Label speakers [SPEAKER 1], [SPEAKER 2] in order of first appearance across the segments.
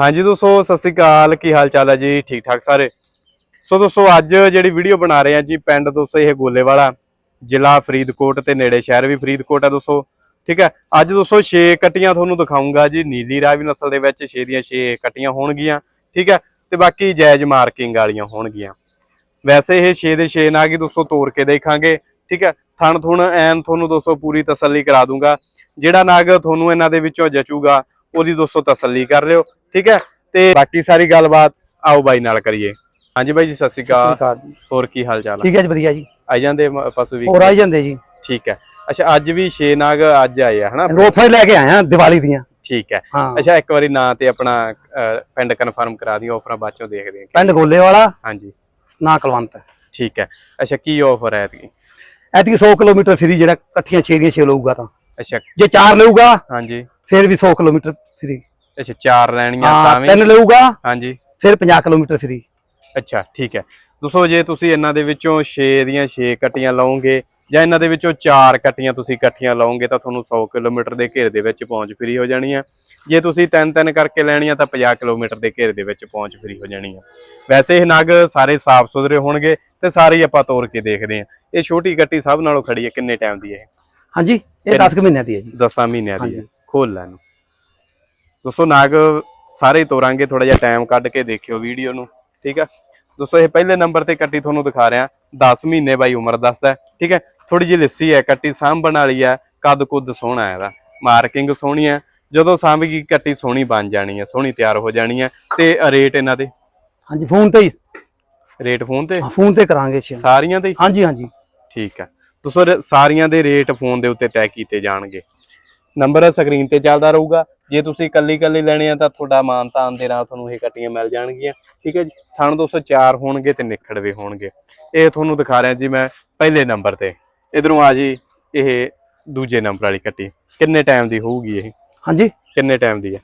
[SPEAKER 1] ਹਾਂਜੀ ਦੋਸਤੋ, ਸਤਿ ਸ੍ਰੀ ਅਕਾਲ। ਕੀ ਹਾਲ ਚਾਲ ਹੈ ਜੀ? ਠੀਕ ਠਾਕ ਸਾਰੇ? ਸੋ ਦੋਸਤੋ, ਅੱਜ ਜਿਹੜੀ ਵੀਡੀਓ ਬਣਾ ਰਹੇ ਆ ਜੀ, ਪਿੰਡ ਦੋਸਤੋ, ਇਹ ਗੋਲੇ ਵਾਲਾ ਜ਼ਿਲ੍ਹਾ ਫਰੀਦਕੋਟ ਤੇ ਨੇੜੇ ਸ਼ਹਿਰ ਵੀ ਫਰੀਦਕੋਟ ਹੈ ਦੋਸਤੋ। ਠੀਕ ਹੈ, ਅੱਜ ਦੋਸਤੋ 6 ਕੱਟੀਆਂ ਤੁਹਾਨੂੰ ਦਿਖਾਉਂਗਾ ਜੀ, ਨੀਲੀ ਰਾਵੀ ਨਸਲ ਦੇ ਵਿੱਚ 6 ਦੀਆਂ 6 ਕੱਟੀਆਂ ਹੋਣਗੀਆਂ। ਠੀਕ ਹੈ, ਤੇ ਬਾਕੀ ਜਾਇਜ਼ ਮਾਰਕਿੰਗ ਵਾਲੀਆਂ ਹੋਣਗੀਆਂ। ਵੈਸੇ ਇਹ 6 ਦੇ 6 ਨਾਗ ਹੀ ਦੋਸਤੋ ਤੋੜ ਕੇ ਦੇਖਾਂਗੇ। ਠੀਕ ਹੈ, ਥਣ ਥੁਣ ਐਨ ਤੁਹਾਨੂੰ ਦੋਸਤੋ ਪੂਰੀ ਤਸੱਲੀ ਕਰਾ ਦੂੰਗਾ। ਜਿਹੜਾ ਨਾਗ ਤੁਹਾਨੂੰ ਇਹਨਾਂ ਦੇ ਵਿੱਚੋਂ ਜਚੂਗਾ, ਉਹਦੀ ਦੋਸਤੋ ਤਸੱਲੀ ਕਰ ਲਿਓ। ਠੀਕ ਹੈ? ਤੇ ਬਾਕੀ ਸਾਰੀ ਗੱਲਬਾਤ ਆਓ ਬਾਈ ਨਾਲ ਕਰੀਏ। ਹਾਂਜੀ ਬਾਈ ਜੀ ਸਤਿ ਸ਼੍ਰੀ ਅਕਾਲ।
[SPEAKER 2] ਜੀ।
[SPEAKER 1] ਹੋਰ ਕੀ ਹਾਲ ਚਾਲ ਹੈ
[SPEAKER 2] ਠੀਕ ਹੈ ਜੀ ਵਧੀਆ ਜੀ।
[SPEAKER 1] ਆ ਜਾਂਦੇ ਪਸ਼ੂ ਵੀ?
[SPEAKER 2] ਹੋਰ ਆਈ ਜਾਂਦੇ ਜੀ।
[SPEAKER 1] ਠੀਕ ਹੈ। ਅੱਛਾ ਅੱਜ ਵੀ 6 ਨਾਗ ਅੱਜ ਆਏ ਆ ਹਨਾ?
[SPEAKER 2] ਰੋਫੇ ਲੈ ਕੇ ਆਏ ਆ ਦੀਵਾਲੀ ਦੀਆਂ।
[SPEAKER 1] ਠੀਕ ਹੈ। ਅੱਛਾ ਇੱਕ ਵਾਰੀ ਨਾਂ ਤੇ ਆਪਣਾ ਪਿੰਡ ਕਨਫਰਮ ਕਰਾ ਦਿਓ ਆਫਰਾਂ ਬਾਅਦ ਚੋਂ ਦੇਖਦੇ ਹਾਂ।
[SPEAKER 2] ਪਿੰਡ ਗੋਲੇ ਵਾਲਾ
[SPEAKER 1] ਹਾਂਜੀ।
[SPEAKER 2] ਨਾ ਕਲਵੰਤ।
[SPEAKER 1] ਠੀਕ ਹੈ। ਅੱਛਾ ਕੀ ਆਫਰ ਹੈ ਐਤਕੀ?
[SPEAKER 2] ਐਤਕੀ 100 ਕਿਲੋਮੀਟਰ ਫਰੀ ਜਿਹੜਾ ਇਕੱਠੀਆਂ 6 ਦੀਆਂ 6 ਲਊਗਾ ਤਾਂ।
[SPEAKER 1] ਅੱਛਾ।
[SPEAKER 2] ਜੇ 4 ਲਊਗਾ
[SPEAKER 1] ਹਾਂਜੀ।
[SPEAKER 2] ਫਿਰ ਵੀ 100 ਕਿਲੋਮੀਟਰ ਫਰੀ।
[SPEAKER 1] ਅੱਛਾ ਚਾਰ ਲੈਣੀਆਂ
[SPEAKER 2] ਹਾਂ
[SPEAKER 1] ਤਾਂ ਵੀ।
[SPEAKER 2] ਤਿੰਨ ਲਊਗਾ।
[SPEAKER 1] ਹਾਂਜੀ।
[SPEAKER 2] ਫਿਰ 50 ਕਿਲੋਮੀਟਰ ਫਰੀ।
[SPEAKER 1] ਅੱਛਾ ਠੀਕ ਹੈ। ਦੋਸਤੋ ਜੇ ਤੁਸੀਂ ਇਹਨਾਂ ਦੇ ਵਿੱਚੋਂ 6 ਦੀਆਂ 6 ਕੱਟੀਆਂ ਲਓਗੇ ਜਾਂ ਇਹਨਾਂ ਦੇ ਵਿੱਚੋਂ 4 ਕੱਟੀਆਂ ਤੁਸੀਂ ਇਕੱਠੀਆਂ ਲਓਗੇ ਤਾਂ ਤੁਹਾਨੂੰ 100 ਕਿਲੋਮੀਟਰ ਦੇ ਘੇਰੇ ਦੇ ਵਿੱਚ ਪਹੁੰਚ ਫਰੀ ਹੋ ਜਾਣੀ ਆ। ਜੇ ਤੁਸੀਂ ਤਿੰਨ ਤਿੰਨ ਕਰਕੇ ਲੈਣੀਆਂ ਤਾਂ 50 ਕਿਲੋਮੀਟਰ ਦੇ ਘੇਰੇ ਦੇ ਵਿੱਚ ਪਹੁੰਚ ਫਰੀ ਹੋ ਜਾਣੀ ਆ। ਵੈਸੇ ਇਹ ਨਗ ਸਾਰੇ ਸਾਫ਼ ਸੁਥਰੇ ਹੋਣਗੇ ਤੇ ਸਾਰੇ ਹੀ ਆਪਾਂ ਤੋੜ ਕੇ ਦੇਖਦੇ ਆ। ਇਹ ਛੋਟੀ ਕੱਟੀ ਸਭ ਨਾਲੋਂ ਖੜੀ ਹੈ ਕਿੰਨੇ ਟਾਈਮ ਦੀ ਹੈ
[SPEAKER 2] ਹਾਂਜੀ ਇਹ 10 ਕੁ ਮਹੀਨਿਆਂ ਦੀ ਹੈ ਜੀ।
[SPEAKER 1] 10 ਮਹੀਨਿਆਂ ਦੀ ਹੈ।
[SPEAKER 2] ਹਾਂਜੀ।
[SPEAKER 1] ਖੋਲ ਲੈ ਨੂੰ ਦੋਸਤੋ ਨਾਗ ਸਾਰੇ ਤੋਰਾਂਗੇ ਥੋੜਾ ਜਿਹਾ ਟਾਈਮ ਕੱਢ ਕੇ ਦੇਖਿਓ ਵੀਡੀਓ ਨੂੰ ਠੀਕ ਹੈ ਦੋਸਤੋ ਇਹ ਪਹਿਲੇ ਨੰਬਰ ਤੇ ਕੱਟੀ ਤੁਹਾਨੂੰ ਦਿਖਾ ਰਿਹਾ 10 ਮਹੀਨੇ ਬਾਈ ਉਮਰ ਦੱਸਦਾ ਠੀਕ ਹੈ ਥੋੜੀ ਜਿਹੀ ਲਿੱਸੀ ਹੈ ਕੱਟੀ ਸਾਂਭਣ ਵਾਲੀ ਹੈ ਕੱਦ ਕੁੱਦ ਸੋਹਣਾ ਹੈ ਇਹਦਾ ਮਾਰਕਿੰਗ ਸੋਹਣੀ ਹੈ ਜਦੋਂ ਸਾਂਭ ਗਈ ਕੱਟੀ ਸੋਹਣੀ ਬਣ ਜਾਣੀ ਹੈ ਸੋਹਣੀ ਤਿਆਰ ਹੋ ਜਾਣੀ ਹੈ ਤੇ ਰੇਟ ਇਹਨਾਂ ਦੇ?
[SPEAKER 2] ਹਾਂਜੀ ਫੋਨ ਤੇ ਹੀ।
[SPEAKER 1] ਰੇਟ ਫੋਨ ਤੇ?
[SPEAKER 2] ਫੋਨ ਤੇ ਕਰਾਂਗੇ
[SPEAKER 1] ਸਾਰੀਆਂ ਦੇ?
[SPEAKER 2] ਹਾਂਜੀ ਹਾਂਜੀ।
[SPEAKER 1] ਠੀਕ ਹੈ ਦੋਸਤੋ ਸਾਰੀਆਂ ਦੇ ਰੇਟ ਫੋਨ ਦੇ ਉੱਤੇ ਤੈਅ ਕੀਤੇ ਜਾਣਗੇ। ਨੰਬਰ ਸਕਰੀਨ ਤੇ ਚੱਲਦਾ ਰਹੂਗਾ ਜੇ ਤੁਸੀਂ ਕੱਲੀ ਕੱਲੀ ਲੈਣੇ ਆ ਤਾਂ ਤੁਹਾਡਾ ਮਾਨਤਾਨ ਦੇ ਨਾਲ ਤੁਹਾਨੂੰ ਇਹ ਕੱਟੀਆਂ ਮਿਲ ਜਾਣਗੀਆਂ। ਠੀਕ ਹੈ ਜੀ? ਥਣ 204 ਹੋਣਗੇ ਤੇ ਨਿਖੜਵੇ ਹੋਣਗੇ। ਇਹ ਤੁਹਾਨੂੰ ਦਿਖਾ ਰਿਹਾ ਜੀ ਮੈਂ ਪਹਿਲੇ ਨੰਬਰ ਤੇ। ਇਧਰੋਂ ਆ ਜੀ ਇਹ ਦੂਜੇ ਨੰਬਰ ਵਾਲੀ ਕੱਟੀ। ਕਿੰਨੇ ਟਾਈਮ ਦੀ ਹੋਊਗੀ ਇਹ?
[SPEAKER 2] ਹਾਂਜੀ।
[SPEAKER 1] ਕਿੰਨੇ ਟਾਈਮ ਦੀ ਹੈ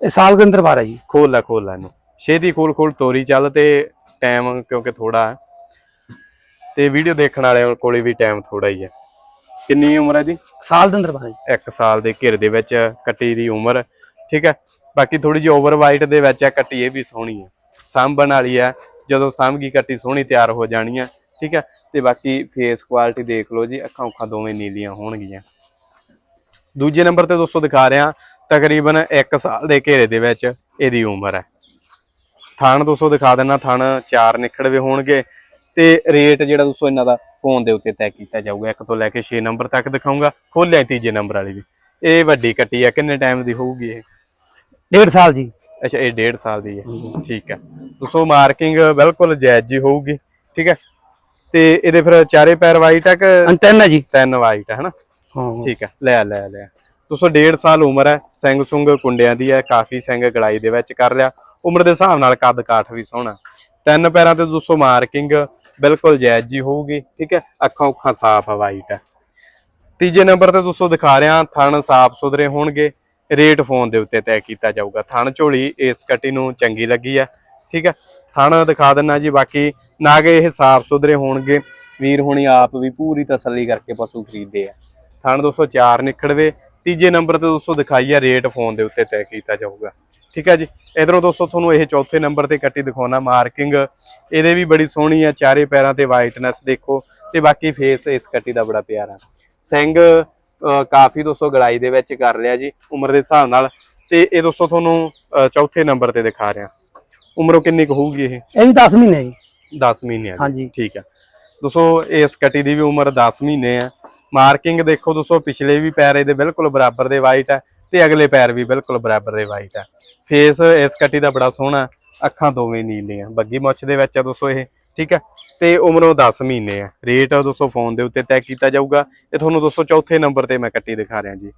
[SPEAKER 2] ਇਹ ਸਾਲ ਦੇ ਅੰਦਰ ਬਾਰ ਹੈ ਜੀ।
[SPEAKER 1] ਖੋਲ ਲੈ ਖੋਲ ਲੈ ਇਹਨੂੰ। ਛੇਤੀ ਖੋਲ ਖੋਲ ਤੋਰੀ ਚੱਲ ਤੇ ਟਾਈਮ ਕਿਉਂਕਿ ਥੋੜਾ ਹੈ। ਤੇ ਵੀਡੀਓ ਦੇਖਣ ਵਾਲਿਆਂ ਕੋਲੇ ਵੀ ਟਾਈਮ ਥੋੜਾ ਹੀ ਹੈ। ਕਿੰਨੀ ਉਮਰ ਹੈ ਦੀ
[SPEAKER 2] ਸਾਲ ਦੇ ਅੰਦਰ ਬਾਰ
[SPEAKER 1] 1 ਸਾਲ ਦੇ ਘਿਰ ਦੇ ਵਿੱਚ ਕੱਟੀ ਦੀ ਉਮਰ ਠੀਕ ਹੈ? ਬਾਕੀ ਥੋੜੀ ਜਿਹੀ ਓਵਰ ਵਾਈਟ ਦੇ ਵਿੱਚ ਹੈ ਕੱਟੀ ਇਹ ਵੀ ਸੋਹਣੀ ਹੈ। ਸਾਂਭਣ ਵਾਲੀ ਹੈ ਜਦੋਂ ਸਾਂਭ ਗਈ ਕੱਟੀ ਸੋਹਣੀ ਤਿਆਰ ਹੋ ਜਾਣੀ ਹੈ ਠੀਕ ਹੈ? ਤੇ ਬਾਕੀ ਫੇਸ ਕੁਆਲਿਟੀ ਦੇਖ ਲਓ ਜੀ ਅੱਖਾਂ ਉੱਖਾਂ ਦੋਵੇਂ ਨੀਲੀਆਂ ਹੋਣਗੀਆਂ। ਦੂਜੇ ਨੰਬਰ ਤੇ ਦੋਸਤੋ ਦਿਖਾ ਰਿਹਾ ਤਕਰੀਬਨ 1 ਸਾਲ ਦੇ ਘੇਰੇ ਦੇ ਵਿੱਚ ਇਹਦੀ ਉਮਰ ਹੈ। ਥਣ ਦੋਸਤੋ ਦਿਖਾ ਦੇਣਾ ਥਣ ਚਾਰ ਨਿਖੜਵੇ ਹੋਣਗੇ। ਤੇ ਰੇਟ ਜਿਹੜਾ ਦੋਸਤੋ ਇਹਨਾਂ ਦਾ ਫੋਨ ਦੇ ਉੱਤੇ ਤੈਅ ਕੀਤਾ ਜਾਊਗਾ। ਇੱਕ ਤੋਂ ਲੈ ਕੇ 6 ਨੰਬਰ ਤੱਕ ਦਿਖਾਉਂਗਾ ਖੋਲਿਆ ਤੀਜੇ ਨੰਬਰ ਵਾਲੀ ਵੀ। ਇਹ ਵੱਡੀ ਕੱਟੀ ਆ ਕਿੰਨੇ ਟਾਈਮ ਦੀ ਹੋਊਗੀ ਇਹ?
[SPEAKER 2] ਡੇਢ ਸਾਲ ਜੀ।
[SPEAKER 1] ਅੱਛਾ ਇਹ 1.5 ਸਾਲ ਦੀ ਹੈ। ਠੀਕ ਹੈ। ਦੋਸਤੋ ਮਾਰਕਿੰਗ ਬਿਲਕੁਲ ਜਾਇਜ਼ ਜੀ ਹੋਊਗੀ। ਠੀਕ ਹੈ। ਤੇ ਇਹਦੇ ਫਿਰ ਚਾਰੇ ਪੈਰ ਵਾਈਟ ਆ ਕਿ
[SPEAKER 2] ਅੰਟਨ ਹੈ ਜੀ।
[SPEAKER 1] ਤਿੰਨ ਵਾਈਟ ਹੈ ਹਨਾ?
[SPEAKER 2] ਹਾਂ।
[SPEAKER 1] ਠੀਕ ਹੈ। ਲੈ ਲੈ ਲੈ। ਦੋਸਤੋ 1.5 ਸਾਲ ਉਮਰ ਹੈ। ਸਿੰਘ ਸੁੰਗ ਕੁੰਡਿਆਂ ਦੀ ਹੈ। ਕਾਫੀ ਸਿੰਘ ਗਲਾਈ ਦੇ ਵਿੱਚ ਕਰ ਲਿਆ। ਉਮਰ ਦੇ ਹਿਸਾਬ ਨਾਲ ਕੱਦ ਕਾਠ ਵੀ ਸੋਹਣਾ। ਤਿੰਨ ਪੈਰਾਂ ਤੇ ਦੋਸਤੋ ਮਾਰਕਿੰਗ ਬਿਲਕੁਲ ਜਾਇਜ਼ ਜੀ ਹੋਊਗੀ, ਠੀਕ ਹੈ? ਅੱਖਾਂ ਉੱਖਾਂ ਸਾਫ਼ ਆ ਵਾਈਟ ਹੈ ਤੀਜੇ ਨੰਬਰ ਤੇ ਦੋਸਤੋ ਦਿਖਾ ਰਿਹਾ, ਥਣ ਸਾਫ਼ ਸੁਥਰੇ ਹੋਣਗੇ। ਰੇਟ ਫੋਨ ਦੇ ਉੱਤੇ ਤੈਅ ਕੀਤਾ ਜਾਊਗਾ। ਥਣ ਝੋਲੀ ਇਸ ਕੱਟੀ ਨੂੰ ਚੰਗੀ ਲੱਗੀ ਆ, ਠੀਕ ਹੈ? ਥਣ ਦਿਖਾ ਦਿੰਨਾ ਜੀ, ਬਾਕੀ ਨਾਗੇ ਇਹ ਸਾਫ਼ ਸੁਥਰੇ ਹੋਣਗੇ। ਵੀਰ ਹੁਣੀ ਆਪ ਵੀ ਪੂਰੀ ਤਸੱਲੀ ਕਰਕੇ ਪਸ਼ੂ ਖਰੀਦਦੇ ਆ। ਥਣ 204 ਨਿਖੜਵੇ। ਤੀਜੇ ਨੰਬਰ ਤੇ ਦੋਸਤੋ ਦਿਖਾਈ ਰੇਟ ਫੋਨ ਦੇ ਉੱਤੇ ਤੈਅ ਕੀਤਾ ਜਾਊਗਾ। ਠੀਕ ਹੈ ਜੀ। ਇਧਰੋਂ ਦੋਸਤੋ ਤੁਹਾਨੂੰ ਇਹ ਚੌਥੇ ਨੰਬਰ ਤੇ ਕੱਟੀ ਦਿਖਾਉਣਾ ਮਾਰਕਿੰਗ ਇਹਦੇ ਵੀ ਬੜੀ ਸੋਹਣੀ ਆ ਚਾਰੇ ਪੈਰਾਂ ਤੇ ਵਾਈਟਨੈਸ ਦੇਖੋ ਤੇ ਬਾਕੀ ਫੇਸ ਇਸ ਕੱਟੀ ਦਾ ਬੜਾ ਪਿਆਰਾ ਸਿੰਘ ਕਾਫੀ ਦੋਸਤੋ ਗੜਾਈ ਦੇ ਵਿੱਚ ਕਰ ਲਿਆ ਜੀ ਉਮਰ ਦੇ ਹਿਸਾਬ ਨਾਲ। ਤੇ ਇਹ ਦੋਸਤੋ ਤੁਹਾਨੂੰ ਚੌਥੇ ਨੰਬਰ ਤੇ ਦਿਖਾ ਰਿਹਾ। ਉਮਰੋਂ ਕਿੰਨੀ ਕੁ ਹੋਊਗੀ ਇਹ?
[SPEAKER 2] ਇਹ ਵੀ 10 ਮਹੀਨੇ ਜੀ।
[SPEAKER 1] 10 ਮਹੀਨਿਆਂ ਦੀ
[SPEAKER 2] ਹਾਂਜੀ।
[SPEAKER 1] ਠੀਕ ਹੈ ਦੋਸਤੋ ਇਸ ਕੱਟੀ ਦੀ ਵੀ ਉਮਰ 10 ਮਹੀਨੇ ਹੈ ਮਾਰਕਿੰਗ ਦੇਖੋ ਦੋਸਤੋ ਪਿਛਲੇ ਵੀ ਪੈਰ ਇਹਦੇ ਬਿਲਕੁਲ ਬਰਾਬਰ ਦੇ ਵਾਈਟ ਹੈ ਤੇ ਅਗਲੇ ਪੈਰ ਵੀ ਬਿਲਕੁਲ ਬਰਾਬਰ ਦੇ ਵਾਈਟ ਆ। ਫੇਸ ਇਸ ਕੱਟੀ ਦਾ ਬੜਾ ਸੋਹਣਾ, ਅੱਖਾਂ ਦੋਵੇਂ ਨੀਲੀਆਂ। ਬੱਗੀ ਮੁੱਛ ਦੇ ਵਿੱਚ ਆ ਦੋਸਤੋ ਇਹ, ਠੀਕ ਹੈ ਤੇ ਉਮਰੋਂ 10 ਮਹੀਨੇ ਆ। ਰੇਟ ਦੋਸਤੋ ਫੋਨ ਦੇ ਉੱਤੇ ਤੈਅ ਕੀਤਾ ਜਾਊਗਾ। ਇਹ ਤੁਹਾਨੂੰ ਦੋਸਤੋ ਚੌਥੇ ਨੰਬਰ ਤੇ ਮੈਂ ਕੱਟੀ ਦਿਖਾ ਰਿਹਾ ਜੀ।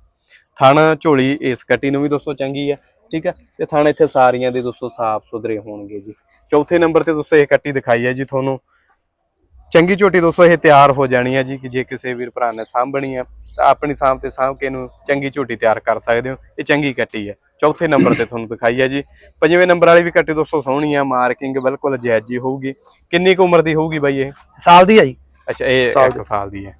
[SPEAKER 1] ਥਣ, ਝੋਲੀ ਇਸ ਕੱਟੀ ਨੂੰ ਵੀ ਦੋਸਤੋ ਚੰਗੀ ਆ, ਠੀਕ ਹੈ ਤੇ ਥਣ ਇੱਥੇ ਸਾਰੀਆਂ ਦੇ ਦੋਸਤੋ ਸਾਫ਼ ਸੁਥਰੇ ਹੋਣਗੇ ਜੀ। ਚੌਥੇ ਨੰਬਰ ਤੇ ਦੋਸਤੋ ਇਹ ਕੱਟੀ ਦਿਖਾਈ ਹੈ ਜੀ ਤੁਹਾਨੂੰ। ਚੰਗੀ ਝੋਟੀ ਦੋਸਤੋ ਇਹ ਤਿਆਰ ਹੋ ਜਾਣੀ ਹੈ ਜੀ, ਕਿ ਜੇ ਕਿਸੇ ਵੀਰ ਭਰਾ ਨੇ ਸਾਂਭਣੀ ਹੈ ਤਾਂ ਆਪਣੀ ਸਾਂਭ ਤੇ ਸਾਂਭ ਕੇ ਇਹਨੂੰ ਚੰਗੀ ਝੋਟੀ ਤਿਆਰ ਕਰ ਸਕਦੇ ਹੋ। ਇਹ ਚੰਗੀ ਕੱਟੀ ਹੈ। ਚੌਥੇ ਨੰਬਰ ਤੇ ਤੁਹਾਨੂੰ ਦਿਖਾਈ ਹੈ ਜੀ। ਪੰਜਵੇਂ ਨੰਬਰ ਵਾਲੀ ਵੀ ਕੱਟੀ ਦੋਸਤੋ ਸੋਹਣੀ ਆ ਮਾਰਕਿੰਗ ਬਿਲਕੁਲ ਜਾਇਜ਼ ਜੀ ਹੋਊਗੀ। ਕਿੰਨੀ ਕੁ ਉਮਰ ਦੀ ਹੋਊਗੀ ਬਾਈ ਇਹ?
[SPEAKER 2] ਸਾਲ ਦੀ ਹੈ ਜੀ।
[SPEAKER 1] ਅੱਛਾ ਇਹ
[SPEAKER 2] ਸਾਲ
[SPEAKER 1] 1 ਸਾਲ ਦੀ ਹੈ।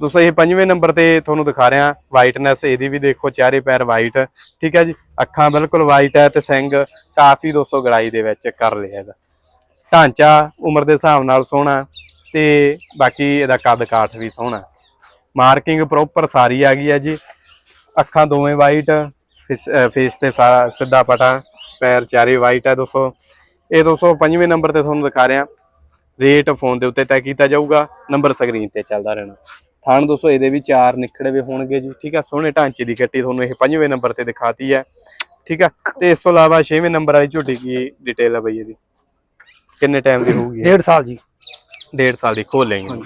[SPEAKER 1] ਦੋਸਤੋ ਇਹ ਪੰਜਵੇਂ ਨੰਬਰ ਤੇ ਤੁਹਾਨੂੰ ਦਿਖਾ ਰਿਹਾ ਵਾਈਟਨੈਸ ਇਹਦੀ ਵੀ ਦੇਖੋ ਚਾਰੇ ਪੈਰ ਵਾਈਟ ਠੀਕ ਹੈ ਜੀ? ਅੱਖਾਂ ਬਿਲਕੁਲ ਵਾਈਟ ਹੈ ਤੇ ਸਿੰਘ ਕਾਫੀ ਦੋਸਤੋ ਗੜਾਈ ਦੇ ਵਿੱਚ ਕਰ ਲਿਆ ਇਹਦਾ। ਢਾਂਚਾ ਉਮਰ ਦੇ ਹਿਸਾਬ ਨਾਲ ਸੋਹਣਾ ਤੇ ਬਾਕੀ ਇਹਦਾ ਕੱਦ ਕਾਠ ਵੀ ਸੋਹਣਾ। ਮਾਰਕਿੰਗ ਪ੍ਰੋਪਰ ਸਾਰੀ ਆ ਗਈ ਹੈ ਜੀ। ਅੱਖਾਂ ਦੋਵੇਂ ਵਾਈਟ ਫੇਸ ਤੇ ਸਾਰਾ ਸਿੱਧਾ ਪਟਾ ਪੈਰ ਚਾਰੇ ਵਾਈਟ ਹੈ ਦੋਸਤੋ। ਇਹ ਦੋਸਤੋ ਪੰਜਵੇਂ ਨੰਬਰ ਤੇ ਤੁਹਾਨੂੰ ਦਿਖਾ ਰਿਹਾ। ਰੇਟ ਫੋਨ ਦੇ ਉੱਤੇ ਤੈਅ ਕੀਤਾ ਜਾਊਗਾ। ਨੰਬਰ ਸਕਰੀਨ ਤੇ ਚੱਲਦਾ ਰਹਿਣਾ। ਥਾਣ ਦੋਸਤੋ ਇਹਦੇ ਵੀ ਚਾਰ ਨਿਖੜੇ ਵੀ ਹੋਣਗੇ ਜੀ। ਠੀਕ ਆ ਸੋਹਣੇ ਢਾਂਚੇ ਦੀ ਕੱਟੀ ਤੁਹਾਨੂੰ ਇਹ ਪੰਜਵੇਂ ਨੰਬਰ ਤੇ ਦਿਖਾਤੀ ਹੈ। ਠੀਕ ਆ ਤੇ ਇਸ ਤੋਂ ਇਲਾਵਾ ਛੇਵੇਂ ਨੰਬਰ ਵਾਲੀ ਝੋਟੀ ਕੀ ਡਿਟੇਲ ਹੈ ਬਈ ਇਹਦੀ? ਕਿੰਨੇ ਟਾਈਮ ਦੀ ਹੋਊਗੀ ਇਹ?
[SPEAKER 2] ਡੇਢ ਸਾਲ ਜੀ।
[SPEAKER 1] ਡੇਢ ਸਾਲ ਦੀ ਖੋਲ ਲੈਂਗੇ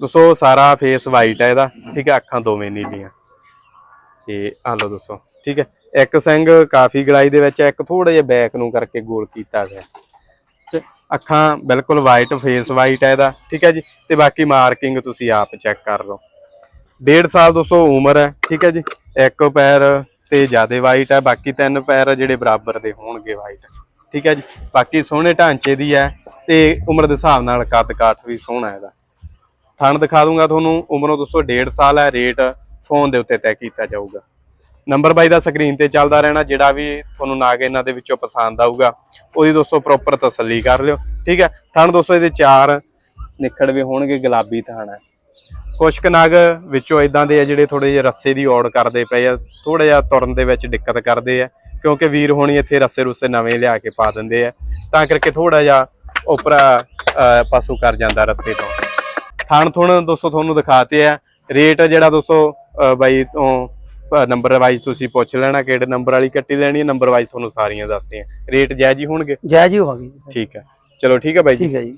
[SPEAKER 1] ਦੋਸਤੋ, ਸਾਰਾ ਫੇਸ ਵਾਈਟ ਹੈ ਇਹਦਾ, ਠੀਕ ਹੈ, ਅੱਖਾਂ ਦੋਵੇਂ ਨੀਲੀਆਂ। ਤੇ ਆ ਲਓ ਦੋਸਤੋ, ਠੀਕ ਹੈ, ਇੱਕ ਸਿੰਘ ਕਾਫੀ ਗੜਾਈ ਦੇ ਵਿੱਚ ਇੱਕ ਥੋੜਾ ਜਿਹਾ ਬੈਕ ਨੂੰ ਕਰਕੇ ਗੋਲ ਕੀਤਾ ਗਿਆ ਸ- ਅੱਖਾਂ ਬਿਲਕੁਲ ਵਾਈਟ ਫੇਸ ਵਾਈਟ ਹੈ ਇਹਦਾ, ਠੀਕ ਹੈ ਜੀ, ਤੇ ਬਾਕੀ ਮਾਰਕਿੰਗ ਤੁਸੀਂ ਆਪ ਚੈੱਕ ਕਰ ਲਓ। ਡੇਢ ਸਾਲ ਦੋਸਤੋ ਉਮਰ ਹੈ, ਠੀਕ ਹੈ ਜੀ, ਇੱਕ ਪੈਰ ਤੇ ਜ਼ਿਆਦਾ ਵਾਈਟ ਹੈ, ਬਾਕੀ ਤਿੰਨ ਪੈਰ ਜਿਹੜੇ ਬਰਾਬਰ ਦੇ ਹੋਣਗੇ ਵਾਈਟ ਠੀਕ ਹੈ ਜੀ, ਬਾਕੀ ਸੋਹਣੇ ਢਾਂਚੇ ਦੀ ਹੈ, ਤੇ ਉਮਰ ਦੇ ਹਿਸਾਬ ਨਾਲ ਕੱਦ ਕਾਠ ਵੀ ਸੋਹਣਾ ਇਹਦਾ। ਥਣ ਦਿਖਾ ਦੂੰਗਾ ਤੁਹਾਨੂੰ, ਉਮਰੋਂ ਦੋਸਤੋ ਡੇਢ ਸਾਲ ਹੈ ਰੇਟ ਫੋਨ ਦੇ ਉੱਤੇ ਤੈਅ ਕੀਤਾ ਜਾਊਗਾ। ਨੰਬਰ ਬਾਈ ਦਾ ਸਕਰੀਨ ਤੇ ਚੱਲਦਾ ਰਹਿਣਾ, ਜਿਹੜਾ ਵੀ ਤੁਹਾਨੂੰ ਨਾਗ ਇਹਨਾਂ ਦੇ ਵਿੱਚੋਂ ਪਸੰਦ ਆਊਗਾ, ਉਹਦੀ ਦੋਸਤੋ ਪ੍ਰੋਪਰ ਤਸੱਲੀ ਕਰ ਲਿਓ, ਠੀਕ ਹੈ? ਥਣ ਦੋਸਤੋ, ਇਹਦੇ ਚਾਰ ਨਿਖੜ ਵੀ ਹੋਣਗੇ, ਗੁਲਾਬੀ ਥਣ ਹੈ। ਕੁਛ ਕੁ ਨਾਗ ਵਿੱਚੋਂ ਇਦਾਂ ਦੇ ਆ ਜਿਹੜੇ ਥੋੜੇ ਜਿਹੇ ਰੱਸੇ ਦੀ ਔੜ ਕਰਦੇ ਪਏ ਆ ਥੋੜਾ ਜਿਹਾ ਤੁਰਨ ਦੇ ਵਿੱਚ ਦਿੱਕਤ ਕਰਦੇ ਆ, ਕਿਉਂਕਿ ਵੀਰ ਹੋਣੀ ਇੱਥੇ ਰੱਸੇ ਰੁੱਸੇ ਨਵੇਂ ਲਿਆ ਕੇ ਪਾ ਦਿੰਦੇ ਆ, ਤਾਂ ਕਰਕੇ ਥੋੜਾ ਜਿਹਾ ਉਪਰਾ ਪਾਸੂ ਕਰ ਜਾਂਦਾ ਰੱਸੇ ਤੋਂ। ਥਣ ਥੁਣ ਦੋਸਤੋ ਤੁਹਾਨੂੰ ਦਿਖਾਤੇ ਆ। ਰੇਟ ਜਿਹੜਾ ਦੋਸਤੋ ਬਾਈ ਤੋਂ ਨੰਬਰ ਵਾਈਜ਼ ਤੁਸੀਂ ਪੁੱਛ ਲੈਣਾ ਕਿਹੜੇ ਨੰਬਰ ਵਾਲੀ ਕੱਟੀ ਲੈਣੀ ਹੈ ਨੰਬਰ ਵਾਈਜ਼ ਤੁਹਾਨੂੰ ਸਾਰੀਆਂ ਦੱਸਦੇ ਆ। ਰੇਟ ਜਾਇਜ਼ ਹੀ ਹੋਣਗੇ?
[SPEAKER 2] ਜੈ ਜੀ ਹੋਵਾਂਗੀ
[SPEAKER 1] ਠੀਕ ਹੈ ਚਲੋ ਠੀਕ ਹੈ ਬਾਈ ਜੀ।
[SPEAKER 2] ਠੀਕ ਹੈ ਜੀ।